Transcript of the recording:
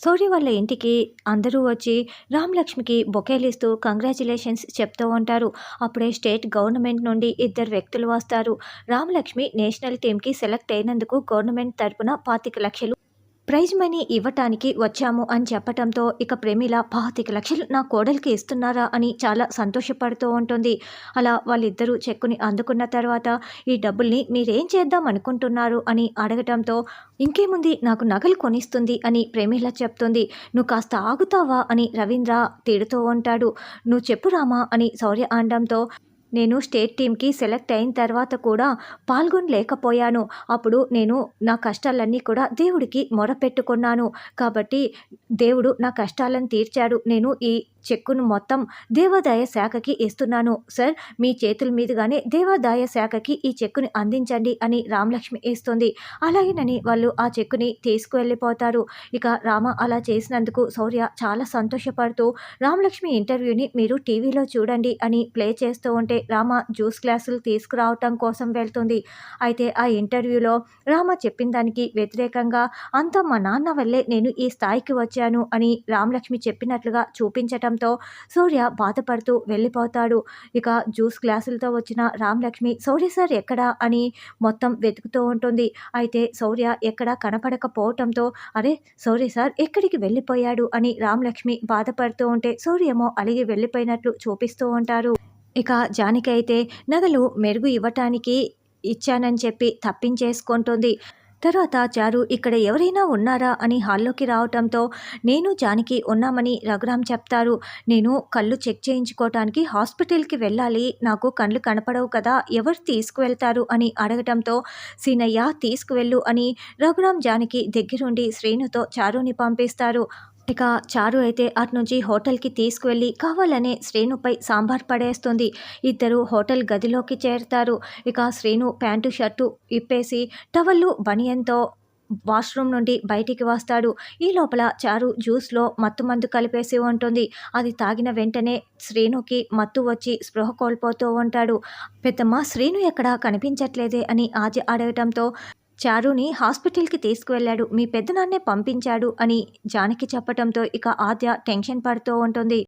సూర్య వాళ్ళ ఇంటికి అందరూ వచ్చి రామలక్ష్మికి బొకేలిస్తూ కంగ్రాచులేషన్స్ చెప్తూ ఉంటారు. అప్పుడే స్టేట్ గవర్నమెంట్ నుండి ఇద్దరు వ్యక్తులు వస్తారు. రామలక్ష్మి నేషనల్ టీంకి సెలెక్ట్ అయినందుకు గవర్నమెంట్ తరపున పాతిక లక్షలు ప్రైజ్ మనీ ఇవ్వటానికి వచ్చాము అని చెప్పటంతో ఇక ప్రేమిల పాతిక లక్షలు నా కోడలికి ఇస్తున్నారా అని చాలా సంతోషపడుతూ ఉంటుంది. అలా వాళ్ళిద్దరూ చెక్కుని అందుకున్న తర్వాత ఈ డబ్బుల్ని మీరేం చేద్దాం అనుకుంటున్నారు అని అడగటంతో ఇంకేముంది నాకు నగలు కొనిస్తుంది అని ప్రేమిల చెప్తుంది. నువ్వు కాస్త ఆగుతావా అని రవీంద్ర తిడుతూ ఉంటాడు. నువ్వు చెప్పు రామా అని శౌర్య అనడంతో నేను స్టేట్ టీంకి సెలెక్ట్ అయిన తర్వాత కూడా పాల్గొనలేకపోయాను. అప్పుడు నేను నా కష్టాలన్నీ కూడా దేవుడికి మొరపెట్టుకున్నాను. కాబట్టి దేవుడు నా కష్టాలను తీర్చాడు. నేను ఈ చెక్కును మొత్తం దేవాదాయ శాఖకి ఇస్తున్నాను. సార్ మీ చేతుల మీదుగానే దేవాదాయ శాఖకి ఈ చెక్కుని అందించండి అని రామలక్ష్మి ఇస్తుంది. అలాగేనని వాళ్ళు ఆ చెక్కుని తీసుకువెళ్ళిపోతారు. ఇక రామ అలా చేసినందుకు శౌర్య చాలా సంతోషపడుతూ రామలక్ష్మి ఇంటర్వ్యూని మీరు టీవీలో చూడండి అని ప్లే చేస్తూ ఉంటే రామ జ్యూస్ గ్లాసులు తీసుకురావటం కోసం వెళ్తుంది. అయితే ఆ ఇంటర్వ్యూలో రామ చెప్పిన దానికి వ్యతిరేకంగా అంతా మా నాన్న వల్లే నేను ఈ స్థాయికి వచ్చాను అని రామలక్ష్మి చెప్పినట్లుగా చూపించటం చూపించటంతో సూర్య బాధపడుతూ వెళ్ళిపోతాడు. ఇక జ్యూస్ గ్లాసులతో వచ్చిన రామలక్ష్మి సౌర్య సార్ ఎక్కడా? అని మొత్తం వెతుకుతూ ఉంటుంది. అయితే సౌర్య ఎక్కడా కనపడకపోవటంతో అరే సౌర్య సార్ ఎక్కడికి వెళ్ళిపోయాడు? అని రామలక్ష్మి బాధపడుతూ ఉంటే సూర్యమో అలిగి వెళ్ళిపోయినట్లు చూపిస్తూ ఉంటారు. ఇక జానికి అయితే నగలు మెరుగు ఇవ్వటానికి ఇచ్చానని చెప్పి తప్పించేసుకుంటుంది. తర్వాత చారు ఇక్కడ ఎవరైనా ఉన్నారా? అని హాల్లోకి రావటంతో నేను జానకి ఉన్నామని రఘురామ్ చెప్తారు. నేను కళ్ళు చెక్ చేయించుకోవటానికి హాస్పిటల్కి వెళ్ళాలి. నాకు కళ్ళు కనపడవు కదా ఎవరు తీసుకువెళ్తారు? అని అడగటంతో సీనయ్య తీసుకువెళ్ళు అని రఘురామ్ జానకి దగ్గరుండి శ్రీనుతో చారుని పంపిస్తారు. ఇక చారు అయితే అటు నుంచి హోటల్కి తీసుకువెళ్ళి కావాలనే శ్రీనుపై సాంబార్ పడేస్తుంది. ఇద్దరు హోటల్ గదిలోకి చేరుతారు. ఇక శ్రీను ప్యాంటు షర్టు ఇప్పేసి టవల్లు బనియన్తో వాష్రూమ్ నుండి బయటికి వస్తాడు. ఈ లోపల చారు జ్యూస్లో మత్తు మందు కలిపేసి ఉంటుంది. అది తాగిన వెంటనే శ్రీనుకి మత్తు వచ్చి స్పృహ కోల్పోతూ ఉంటాడు. పెద్దమ్మ శ్రీను ఎక్కడా? కనిపించట్లేదే అని ఆజ అడగటంతో చారుని హాస్పిటల్కి తీసుకువెళ్ళాడు. మీ పెద్దనాన్నే పంపించాడు అని జానకి చెప్పటంతో ఇక ఆద్య టెన్షన్ పడుతూ ఉంటుంది.